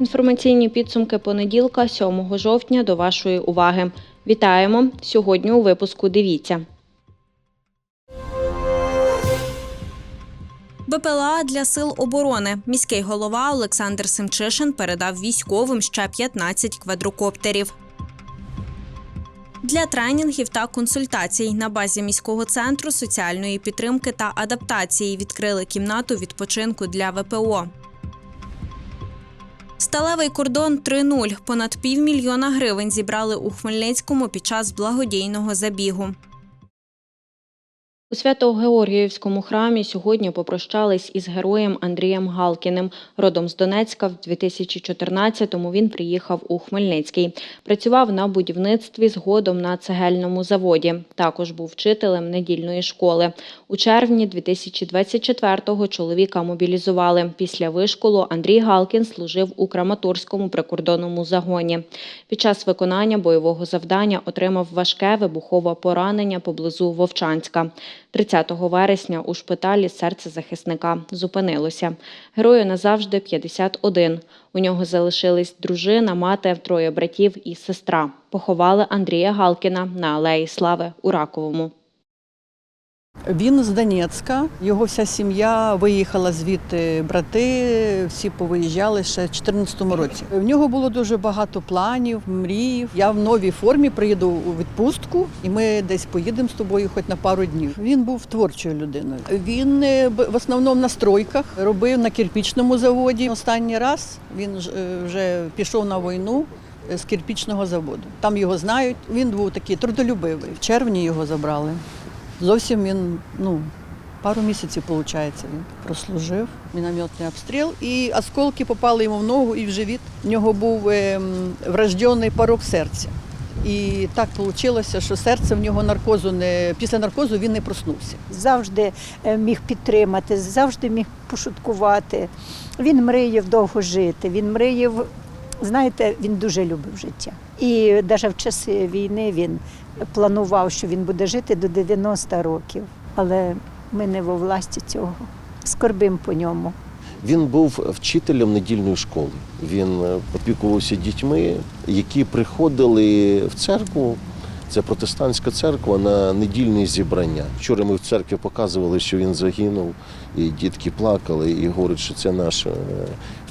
Інформаційні підсумки понеділка, 7 жовтня, до вашої уваги. Вітаємо! Сьогодні у випуску дивіться. БПЛА для сил оборони. Міський голова Олександр Семчишин передав військовим ще 15 квадрокоптерів. Для тренінгів та консультацій на базі міського центру соціальної підтримки та адаптації відкрили кімнату відпочинку для ВПО. Сталевий кордон 3.0. Понад півмільйона гривень зібрали у Хмельницькому під час благодійного забігу. У Свято-Георгіївському храмі сьогодні попрощались із героєм Андрієм Галкіним. Родом з Донецька в 2014-му він приїхав у Хмельницький. Працював на будівництві згодом на цегельному заводі. Також був вчителем недільної школи. У червні 2024-го чоловіка мобілізували. Після вишколу Андрій Галкін служив у Краматорському прикордонному загоні. Під час виконання бойового завдання отримав важке вибухове поранення поблизу Вовчанська. 30 вересня у шпиталі серце захисника зупинилося. Герою назавжди 51. У нього залишились дружина, мати, троє братів і сестра. Поховали Андрія Галкіна на Алеї Слави у Раковому. Він з Донецька, його вся сім'я виїхала звідти, брати всі повиїжджали ще в 2014 році. В нього було дуже багато планів, мрій. Я в новій формі приїду у відпустку, і ми десь поїдемо з тобою хоч на пару днів. Він був творчою людиною. Він е, в основному на стройках робив на кирпічному заводі. Останній раз він е, вже пішов на війну. е, З кирпічного заводу. Там його знають. Він був такий трудолюбивий. В червні його забрали. Зовсім він, ну, пару місяців, виходить, він прослужив. Мінометний обстріл, і осколки попали йому в ногу і в живіт. В нього був ем, врождений порок серця. І так вийшло, що серце в нього наркозу не після наркозу він не проснувся. завжди е, міг підтримати, завжди міг пошуткувати. Він мріяв довго жити. Він мріяв, знаєте, він дуже любив життя. І навіть в часи війни він планував, що він буде жити до 90 років. Але ми не во власті цього. Скорбим по ньому. Він був вчителем недільної школи. Він е, опікувався дітьми, які приходили в церкву. Це протестантська церква на недільні зібрання. Вчора ми в церкві показували, що він загинув, і дітки плакали, і говорять, що це наш е,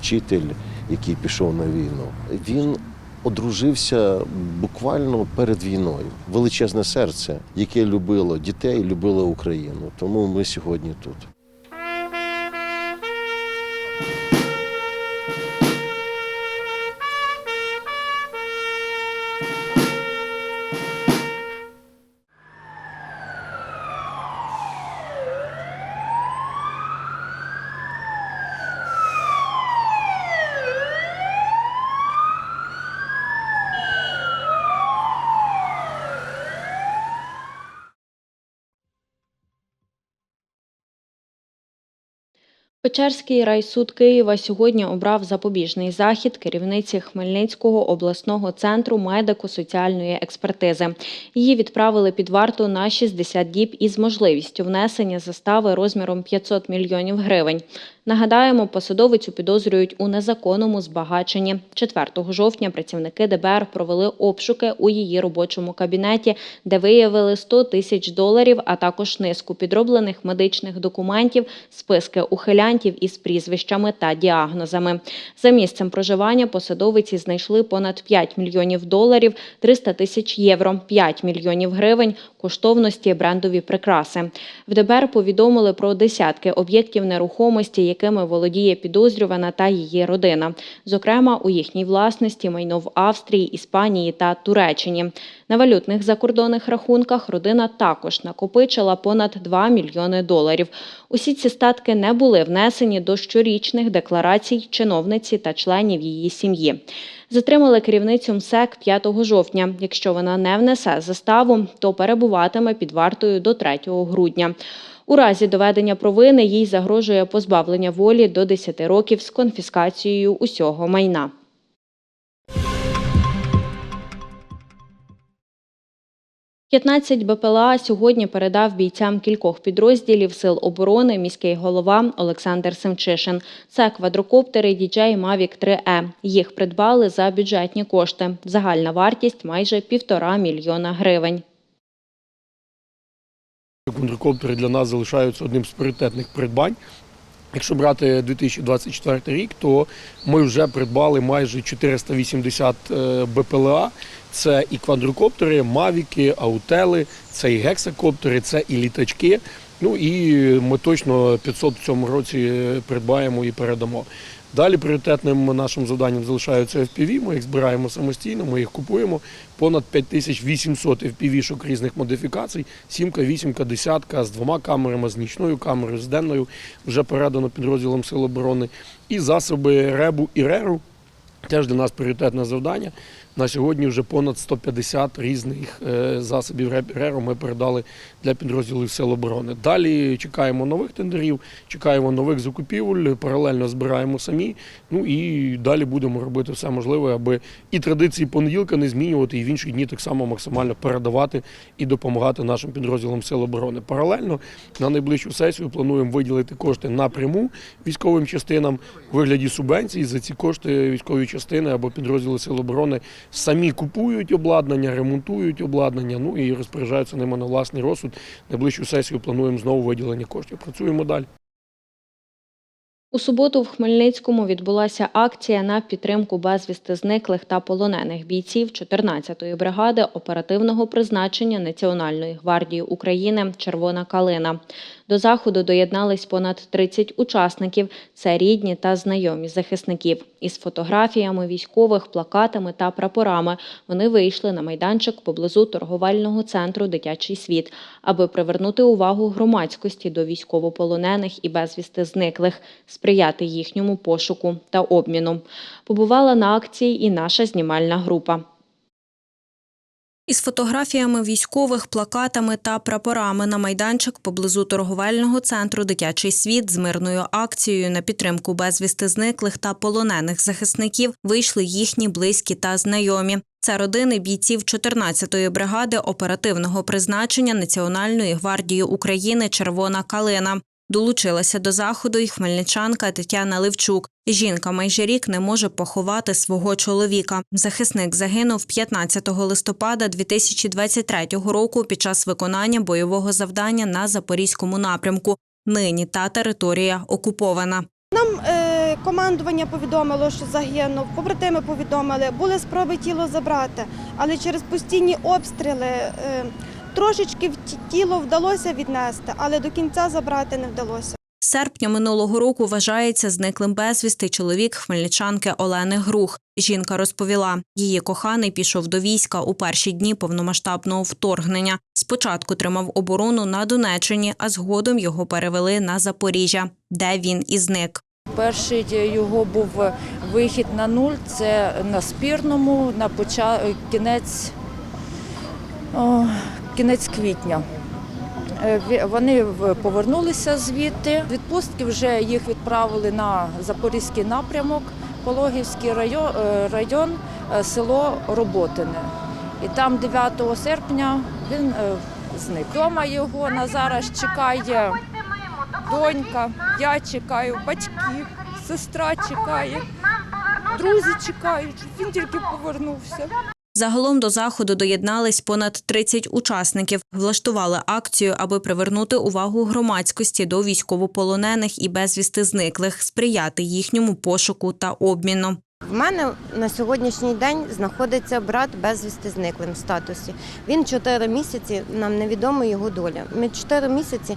вчитель, який пішов на війну. Він одружився буквально перед війною. Величезне серце, яке любило дітей, любило Україну. Тому ми сьогодні тут. Печерський райсуд Києва сьогодні обрав запобіжний захід керівниці Хмельницького обласного центру медико-соціальної експертизи. Її відправили під варту на 60 діб із можливістю внесення застави розміром 500 мільйонів гривень. Нагадаємо, посадовицю підозрюють у незаконному збагаченні. 4 жовтня працівники ДБР провели обшуки у її робочому кабінеті, де виявили 100 тисяч доларів, а також низку підроблених медичних документів, списки ухилянтів із прізвищами та діагнозами. За місцем проживання посадовиці знайшли понад 5 мільйонів доларів, 300 тисяч євро, 5 мільйонів гривень, коштовності брендові прикраси. В ДБР повідомили про десятки об'єктів нерухомості, якими володіє підозрювана та її родина. Зокрема, у їхній власності майно в Австрії, Іспанії та Туреччині. На валютних закордонних рахунках родина також накопичила понад 2 мільйони доларів. Усі ці статки не були внесені до щорічних декларацій чиновниці та членів її сім'ї. Затримали керівницю МСЕК 5 жовтня. Якщо вона не внесе заставу, то перебуватиме під вартою до 3 грудня. У разі доведення провини їй загрожує позбавлення волі до 10 років з конфіскацією усього майна. «15 БПЛА сьогодні передав бійцям кількох підрозділів Сил оборони міський голова Олександр Семчишин. Це квадрокоптери «Діджей Мавік 3Е». Їх придбали за бюджетні кошти. Загальна вартість майже півтора мільйона гривень. Квадрокоптери для нас залишаються одним з пріоритетних придбань. Якщо брати 2024 рік, то ми вже придбали майже 480 е, БПЛА. Це і квадрокоптери, мавіки, аутели, це і гексакоптери, це і літачки. Ну і ми точно 500 в цьому році придбаємо і передамо. Далі пріоритетним нашим завданням залишаються FPV, Ми їх збираємо самостійно, ми їх купуємо. Понад 5800 FPV-шок різних модифікацій, сімка, вісімка, десятка з двома камерами, з нічною камерою, з денною вже передано підрозділом Сил оборони. І засоби РЕБу і РЕРу теж для нас пріоритетне завдання. На сьогодні вже понад 150 різних е, засобів РЕРу ми передали для підрозділів Сил оборони. Далі чекаємо нових тендерів, чекаємо нових закупівель, паралельно збираємо самі. Ну і далі будемо робити все можливе, аби і традиції понеділка не змінювати, і в інші дні так само максимально передавати і допомагати нашим підрозділам Сил оборони. Паралельно на найближчу сесію плануємо виділити кошти напряму військовим частинам у вигляді субвенцій. За ці кошти військові частини або підрозділи Сил оборони самі купують обладнання, ремонтують обладнання, ну і розпоряджаються ними на власний розсуд. Найближчу сесію плануємо знову виділення коштів. Працюємо далі. У суботу в Хмельницькому відбулася акція на підтримку безвісти зниклих та полонених бійців 14-ї бригади оперативного призначення Національної гвардії України Червона калина. До заходу доєднались понад 30 учасників. Це рідні та знайомі захисників. Із фотографіями військових, плакатами та прапорами вони вийшли на майданчик поблизу торговельного центру Дитячий світ, аби привернути увагу громадськості до військовополонених і безвісти зниклих, сприяти їхньому пошуку та обміну. Побувала на акції і наша знімальна група. Із фотографіями військових, плакатами та прапорами на майданчик поблизу торговельного центру Дитячий світ з мирною акцією на підтримку безвісти зниклих та полонених захисників вийшли їхні близькі та знайомі. Це родини бійців 14-ї бригади оперативного призначення Національної гвардії України Червона калина. Долучилася до заходу й хмельничанка Тетяна Левчук. Жінка майже рік не може поховати свого чоловіка. Захисник загинув 15 листопада 2023 року під час виконання бойового завдання на запорізькому напрямку. Нині та територія окупована. Нам е, командування повідомило, що загинув, побратими повідомили, були спроби тіло забрати, але через постійні обстріли е, трошечки тіло вдалося віднести, але до кінця забрати не вдалося. Серпня минулого року вважається зниклим безвісти чоловік хмельничанки Олени Грух. Жінка розповіла, її коханий пішов до війська у перші дні повномасштабного вторгнення. Спочатку тримав оборону на Донеччині, а згодом його перевели на Запоріжжя, де він і зник. Перший його був вихід на нуль. Це на спірному, на поча... кінець, о, кінець квітня. Е, Вони повернулися звідти. Відпустки вже їх відправили на Запорізький напрямок, Пологівський район, е, район е, село Роботине. І там 9 серпня він зник. Дома його на зараз чекає донька, я чекаю, батьки, сестра чекає, друзі чекають, він тільки повернувся. Загалом до заходу доєднались понад 30 учасників. Влаштували акцію, аби привернути увагу громадськості до військовополонених і безвісти зниклих, сприяти їхньому пошуку та обміну. В мене на сьогоднішній день знаходиться брат безвісти зниклим в статусі. Він чотири місяці, нам невідома його доля. Ми чотири місяці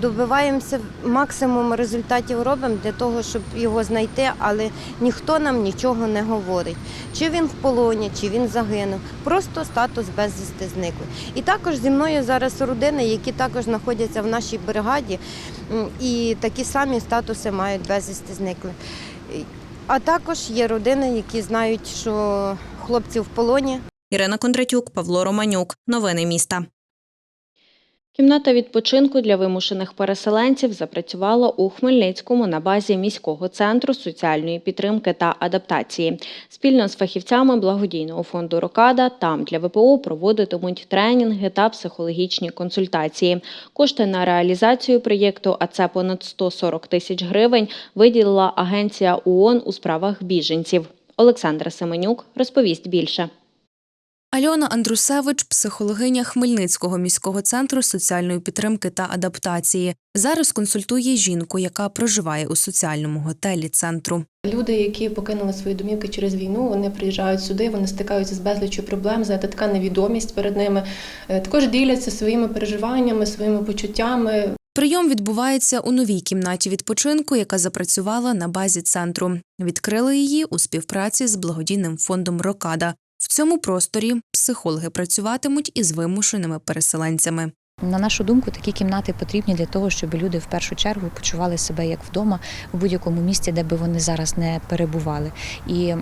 добиваємося максимум результатів робимо для того, щоб його знайти, але ніхто нам нічого не говорить. Чи він в полоні, чи він загинув. Просто статус безвісти зниклий. І також зі мною зараз родини, які також знаходяться в нашій бригаді, і такі самі статуси мають безвісти зниклих. А також є родини, які знають, що хлопці в полоні. Ірина Кондратюк, Павло Романюк. Новини міста. Кімната відпочинку для вимушених переселенців запрацювала у Хмельницькому на базі міського центру соціальної підтримки та адаптації. Спільно з фахівцями благодійного фонду Рокада там для ВПО проводитимуть тренінги та психологічні консультації. Кошти на реалізацію проєкту, а це понад 140 тисяч гривень, виділила агенція ООН у справах біженців. Олександра Семенюк розповість більше. Альона Андрусевич, психологиня Хмельницького міського центру соціальної підтримки та адаптації. Зараз консультує жінку, яка проживає у соціальному готелі центру. Люди, які покинули свої домівки через війну, вони приїжджають сюди, вони стикаються з безліччю проблем, знаєте, така невідомість перед ними. Е, Також діляться своїми переживаннями, своїми почуттями. Прийом відбувається у новій кімнаті відпочинку, яка запрацювала на базі центру. Відкрили її у співпраці з благодійним фондом Рокада. В цьому просторі психологи працюватимуть із вимушеними переселенцями. На нашу думку, такі кімнати потрібні для того, щоб люди в першу чергу почували себе як вдома у будь-якому місці, де би вони зараз не перебували. І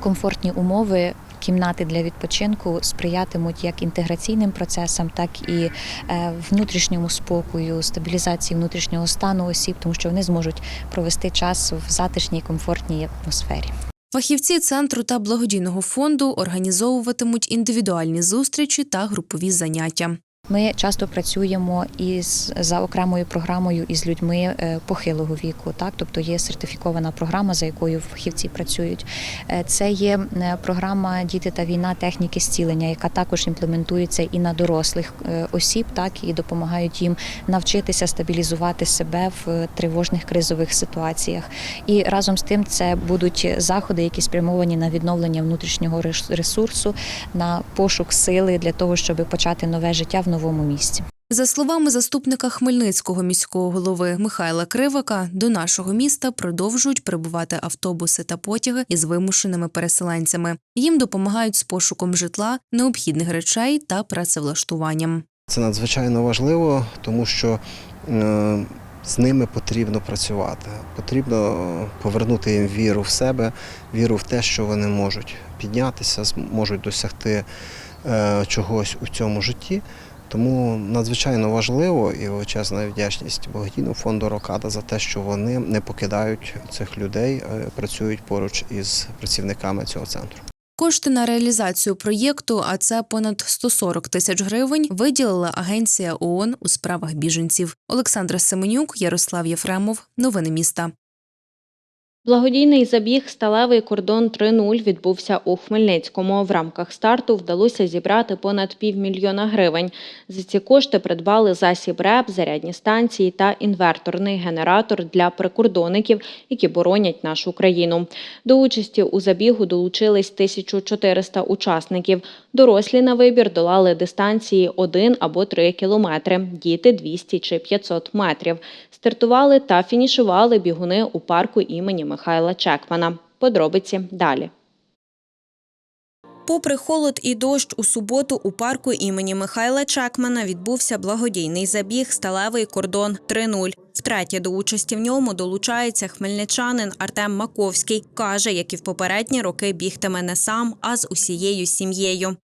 комфортні умови. Кімнати для відпочинку сприятимуть як інтеграційним процесам, так і е, внутрішньому спокою, стабілізації внутрішнього стану осіб, тому що вони зможуть провести час в затишній комфортній атмосфері. Фахівці центру та благодійного фонду організовуватимуть індивідуальні зустрічі та групові заняття. Ми часто працюємо із за окремою програмою із людьми е, похилого віку. Так, тобто є сертифікована програма, за якою фахівці працюють. Е, Це є е, програма Діти та війна техніки зцілення, яка також імплементується і на дорослих осіб, так і допомагають їм навчитися стабілізувати себе в тривожних кризових ситуаціях. І разом з тим це будуть заходи, які спрямовані на відновлення внутрішнього ресурсу, на пошук сили для того, щоб почати нове життя в новому місці. За словами заступника Хмельницького міського голови Михайла Кривака, до нашого міста продовжують прибувати автобуси та потяги із вимушеними переселенцями. Їм допомагають з пошуком житла, необхідних речей та працевлаштуванням. Це надзвичайно важливо, тому що е, з ними потрібно працювати. Потрібно повернути їм віру в себе, віру в те, що вони можуть піднятися, можуть досягти е, чогось у цьому житті. Тому надзвичайно важливо і величезна вдячність благодійному фонду Рокада за те, що вони не покидають цих людей, е, працюють поруч із працівниками цього центру. Кошти на реалізацію проєкту, а це понад 140 тисяч гривень, виділила агенція ООН у справах біженців. Олександра Семенюк, Ярослав Єфремов. Новини міста. Благодійний забіг Сталевий кордон 3.0 відбувся у Хмельницькому. В рамках старту вдалося зібрати понад півмільйона гривень. За ці кошти придбали засіб РЕП, зарядні станції та інверторний генератор для прикордонників, які боронять нашу країну. До участі у забігу долучились 1400 учасників. Дорослі на вибір долали дистанції 1 або 3 кілометри, діти 200 чи 500 метрів. Стартували та фінішували бігуни у парку імені Михайла Чекмана. Подробиці далі. Попри холод і дощ, у суботу у парку імені Михайла Чекмана відбувся благодійний забіг Сталевий кордон 3.0. Втретє до участі в ньому долучається хмельничанин Артем Маковський. Каже, як і в попередні роки бігтиме не сам, а з усією сім'єю.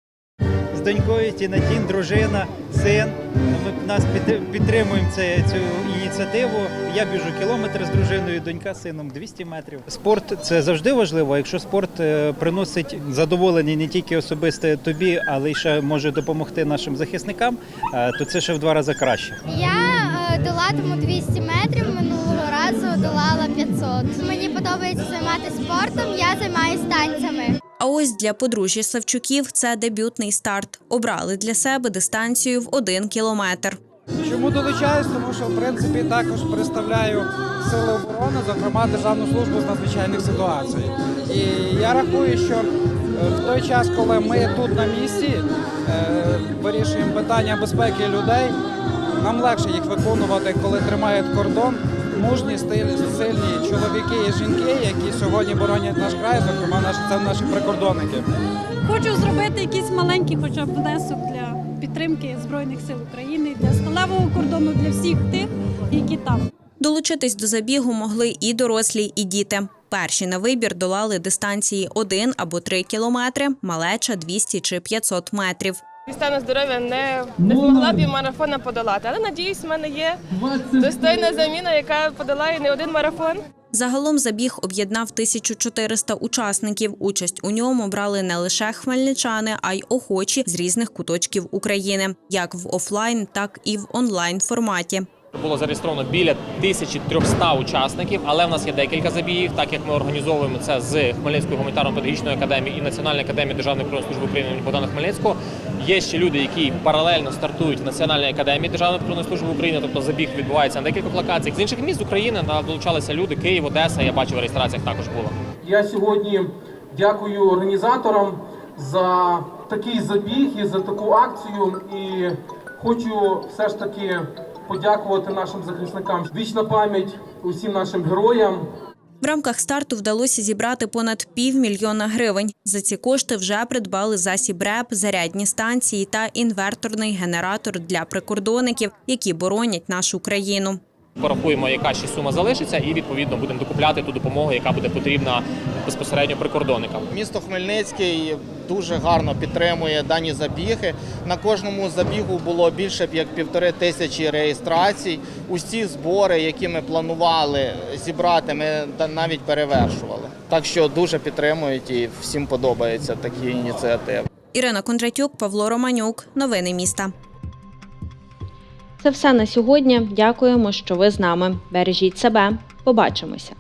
З донькою Тінатін, дружина, син. Ми нас підтримуємо це, цю ініціативу. Я біжу кілометр з дружиною, донька з сином 200 метрів. Спорт це завжди важливо. Якщо спорт е, приносить задоволення не тільки особисте тобі, але й ще може допомогти нашим захисникам, е, то це ще в два рази краще. Я е, долатиму 200 метрів, минулого разу долала 500. Мені подобається займатися спортом, я займаюся танцями. А ось для подружжя Савчуків це дебютний старт. Обрали для себе дистанцію в один кілометр. Чому долучаюсь? Тому що в принципі також представляю сили оборони, зокрема Державну службу з надзвичайних ситуацій. І я рахую, що е, в той час, коли ми тут на місці е, вирішуємо питання безпеки людей, нам легше їх виконувати, коли тримають кордон. Мужні, стиль- сильні чоловіки і жінки, які сьогодні боронять наш край, зокрема наші це наші прикордонники. Хочу зробити якийсь маленький, хоча б внесок для підтримки Збройних сил України, для сталевого кордону, для всіх тих, які там. Долучитись до забігу могли і дорослі, і діти. Перші на вибір долали дистанції 1 або 3 кілометри, малеча 200 чи 500 метрів. Стану здоров'я не, не змогла б марафона подолати. Але надіюсь, в мене є достойна заміна, яка подолає не один марафон. Загалом забіг об'єднав 1400 учасників. Участь у ньому брали не лише хмельничани, а й охочі з різних куточків України, як в офлайн, так і в онлайн форматі. Було зареєстровано біля 1300 учасників, але в нас є декілька забігів, так як ми організовуємо це з Хмельницької гуманітарно-педагогічної академії і Національної академії Державної прикордонної служби України Богдана Хмельницького. Є ще люди, які паралельно стартують в Національній академії Державної прикордонної служби України, тобто забіг відбувається на декількох локаціях. З інших міст України долучалися люди, Київ, Одеса. Я бачу в реєстраціях також було. Я сьогодні дякую організаторам за такий забіг і за таку акцію. І хочу все ж таки подякувати нашим захисникам. Вічна пам'ять усім нашим героям. В рамках старту вдалося зібрати понад півмільйона гривень. За ці кошти вже придбали засіб РЕП, зарядні станції та інверторний генератор для прикордонників, які боронять нашу країну. Порахуємо, яка ще сума залишиться, і відповідно будемо докупляти ту допомогу, яка буде потрібна безпосередньо прикордонникам. Місто Хмельницький дуже гарно підтримує дані забіги. На кожному забігу було більше як півтори тисячі реєстрацій. Усі збори, які ми планували зібрати, ми навіть перевершували. Так що дуже підтримують і всім подобаються такі ініціативи. Ірина Кондратюк, Павло Романюк. Новини міста. Це все на сьогодні. Дякуємо, що ви з нами. Бережіть себе. Побачимося.